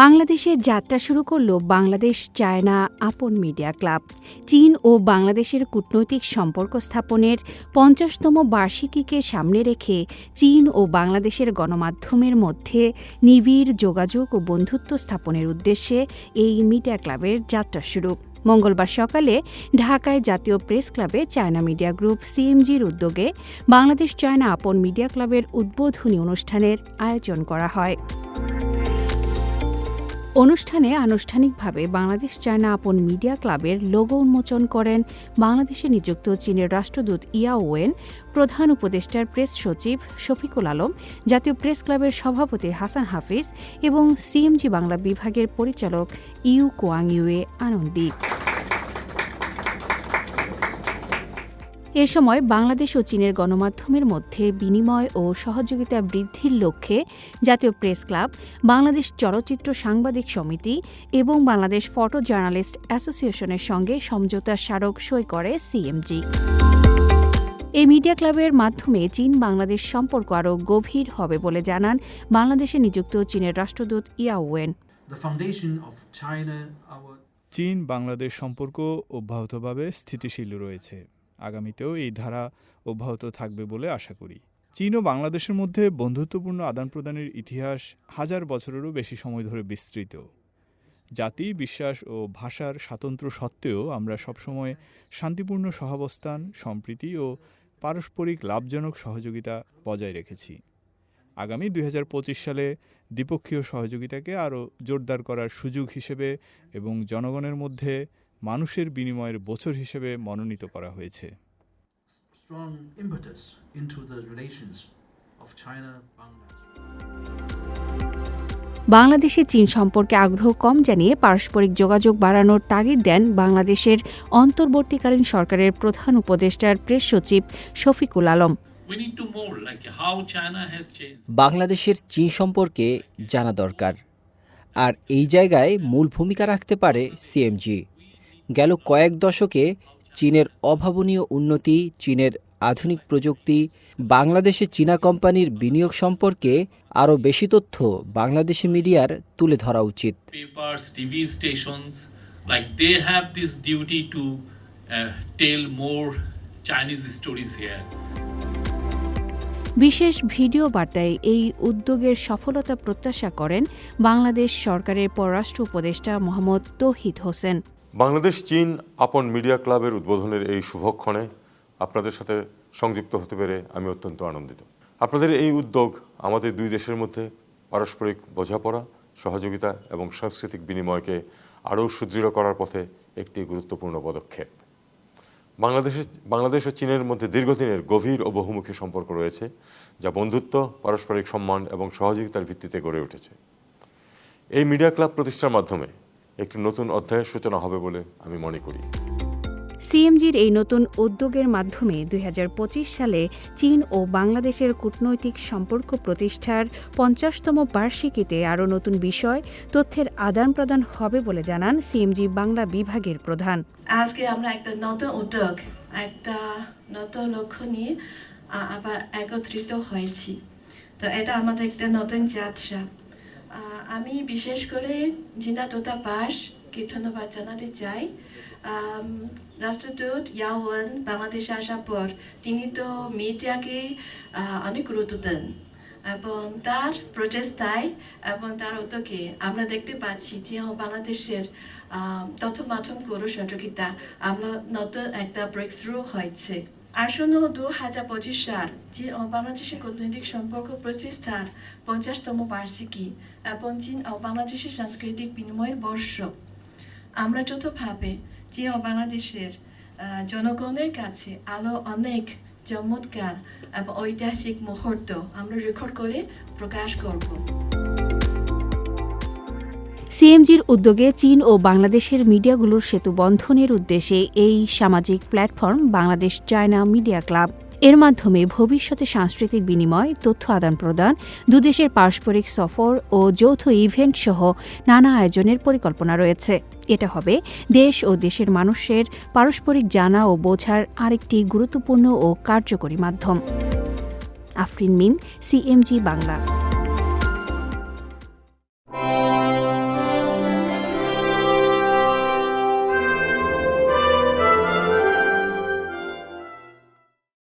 বাংলাদেশে যাত্রা শুরু করল Bangladesh China Apon media club. চীন ও বাংলাদেশের কূটনৈতিক সম্পর্ক স্থাপনের পঞ্চাশতম বার্ষিকীকে সামনে রেখে চীন ও বাংলাদেশের গণমাধ্যমের মধ্যে নিবিড় যোগাযোগ ও বন্ধুত্ব স্থাপনের উদ্দেশ্যে এই মিডিয়া ক্লাবের যাত্রা শুরু। মঙ্গলবার সকালে ঢাকায় জাতীয় প্রেস ক্লাবে চায়না মিডিয়া গ্রুপ সিএমজির উদ্যোগে বাংলাদেশ চায়না আপন মিডিয়া ক্লাবের উদ্বোধনী অনুষ্ঠানের আয়োজন করা হয়। অনুষ্ঠানে আনুষ্ঠানিকভাবে বাংলাদেশ চায়না আপন মিডিয়া ক্লাবের লোগো উন্মোচন করেন বাংলাদেশে নিযুক্ত চীনের রাষ্ট্রদূত ইয়া ওয়েন, প্রধান উপদেষ্টার প্রেস সচিব শফিকুল আলম, জাতীয় প্রেস ক্লাবের সভাপতি হাসান হাফিজ এবং সিএমজি বাংলা বিভাগের পরিচালক ইউ কোয়াং ইউয়ে আনন্দিক। এ সময় বাংলাদেশ ও চীনের গণমাধ্যমের মধ্যে বিনিময় ও সহযোগিতা বৃদ্ধির লক্ষ্যে জাতীয় প্রেস ক্লাব বাংলাদেশ চলচ্চিত্র সাংবাদিক সমিতি এবং বাংলাদেশ ফটো জার্নালিস্ট অ্যাসোসিয়েশনের সঙ্গে সমঝোতা স্মারক সই করে সিএমজি। এই মিডিয়া ক্লাবের মাধ্যমে চীন বাংলাদেশ সম্পর্ক আরও গভীর হবে বলে জানান বাংলাদেশে নিযুক্ত চীনের রাষ্ট্রদূত ইয়াওয়েন চীন বাংলাদেশ সম্পর্ক অব্যাহতভাবে স্থিতিশীল রয়েছে। আগামীতেও এই ধারা অব্যাহত থাকবে বলে আশা করি। চীন ও বাংলাদেশের মধ্যে বন্ধুত্বপূর্ণ আদান প্রদানের ইতিহাস হাজার বছরেরও বেশি সময় ধরে বিস্তৃত। জাতি, বিশ্বাস ও ভাষার স্বাতন্ত্র্য সত্ত্বেও আমরা সবসময় শান্তিপূর্ণ সহাবস্থান, সম্প্রীতি ও পারস্পরিক লাভজনক সহযোগিতা বজায় রেখেছি। আগামী দু হাজার পঁচিশ সালে দ্বিপক্ষীয় সহযোগিতাকে আরও জোরদার করার সুযোগ হিসেবে এবং জনগণের মধ্যে মানুষের বিনিময়ের বছর হিসেবে মনোনীত করা হয়েছে. বাংলাদেশে চীন সম্পর্কে আগ্রহ কম জানিয়ে পারস্পরিক যোগাযোগ বাড়ানোর তাগিদ দেন বাংলাদেশের অন্তর্বর্তীকালীন সরকারের প্রধান উপদেষ্টার প্রেস সচিব শফিকুল আলম. বাংলাদেশের চীন সম্পর্কে জানা দরকার আর এই জায়গায় মূল ভূমিকা রাখতে পারে সিএমজি গেল কয়েক দশকে চীনের অভাবনীয় উন্নতি চীনের আধুনিক প্রযুক্তি বাংলাদেশে চীনা কোম্পানির বিনিয়োগ সম্পর্কে আরও বেশি তথ্য বাংলাদেশি মিডিয়ার তুলে ধরা উচিত। Uh, tell more Chinese stories বিশেষ ভিডিও বার্তায় এই উদ্যোগের সফলতা প্রত্যাশা করেন বাংলাদেশ সরকারের পররাষ্ট্র উপদেষ্টা মোহাম্মদ তৌহিদ হোসেন। বাংলাদেশ চীন আপন মিডিয়া ক্লাবের উদ্বোধনের এই শুভক্ষণে আপনাদের সাথে সংযুক্ত হতে পেরে আমি অত্যন্ত আনন্দিত। আপনাদের এই উদ্যোগ আমাদের দুই দেশের মধ্যে পারস্পরিক বোঝাপড়া, সহযোগিতা এবং সাংস্কৃতিক বিনিময়কে আরও সুদৃঢ় করার পথে একটি গুরুত্বপূর্ণ পদক্ষেপ। বাংলাদেশে, বাংলাদেশ ও চীনের মধ্যে দীর্ঘদিনের গভীর ও বহুমুখী সম্পর্ক রয়েছে, যা বন্ধুত্ব, পারস্পরিক সম্মান এবং সহযোগিতার ভিত্তিতে গড়ে উঠেছে। এই মিডিয়া ক্লাব প্রতিষ্ঠার মাধ্যমে একটি নতুন অধ্যায়ের সূচনা হবে বলে আমি মনে করি। সিএমজির এই নতুন উদ্যোগের মাধ্যমে দুই হাজার পঁচিশ সালে চীন ও বাংলাদেশের কূটনৈতিক সম্পর্ক প্রতিষ্ঠার পঞ্চাশতম বার্ষিকীতে আরও নতুন বিষয় তথ্যের আদান প্রদান হবে বলে জানান সিএমজি বাংলা বিভাগের প্রধান। আজকে আমরা একটা নতুন উদ্যোগ একটা নতুন লক্ষ্য নিয়ে আবার একত্রিত হয়েছি। তো এটা আমাদের একটা নতুন যাত্রা। আমি বিশেষ করে জিনা দূতাবাসকে ধন্যবাদ জানাতে চাই। রাষ্ট্রদূত ইয়াওয়ান বাংলাদেশে আসার পর তিনি তো মিডিয়াকে অনেক গুরুত্ব দেন এবং তার প্রচেষ্টায় এবং তার উদ্যোগে আমরা দেখতে পাচ্ছি যে বাংলাদেশের তথ্য মাধ্যম গৌর সহযোগিতা আমরা নতুন একটা ব্রেক থ্রু হয়েছে। আসন্ন দু হাজার পঁচিশ সাল যে ও বাংলাদেশের কূটনৈতিক সম্পর্ক প্রতিষ্ঠার পঞ্চাশতম বার্ষিকী এবং চীন ও বাংলাদেশের সাংস্কৃতিক বিনিময়ের বর্ষ। আমরা যৌথভাবে যে ও বাংলাদেশের জনগণের কাছে আলো অনেক চমৎকার এবং ঐতিহাসিক মুহূর্ত আমরা রেকর্ড করে প্রকাশ করব। সিএমজির উদ্যোগে চীন ও বাংলাদেশের মিডিয়াগুলোর সেতু বন্ধনের উদ্দেশ্যে এই সামাজিক platform Bangladesh China media club. এর মাধ্যমে ভবিষ্যতে সাংস্কৃতিক বিনিময়, তথ্য আদান প্রদান, দুদেশের পারস্পরিক সফর ও যৌথ ইভেন্ট সহ নানা আয়োজনের পরিকল্পনা রয়েছে। এটা হবে দেশ ও দেশের মানুষের পারস্পরিক জানা ও বোঝার আরেকটি গুরুত্বপূর্ণ ও কার্যকরী মাধ্যম। আফরিন মিম, সিএমজি বাংলা।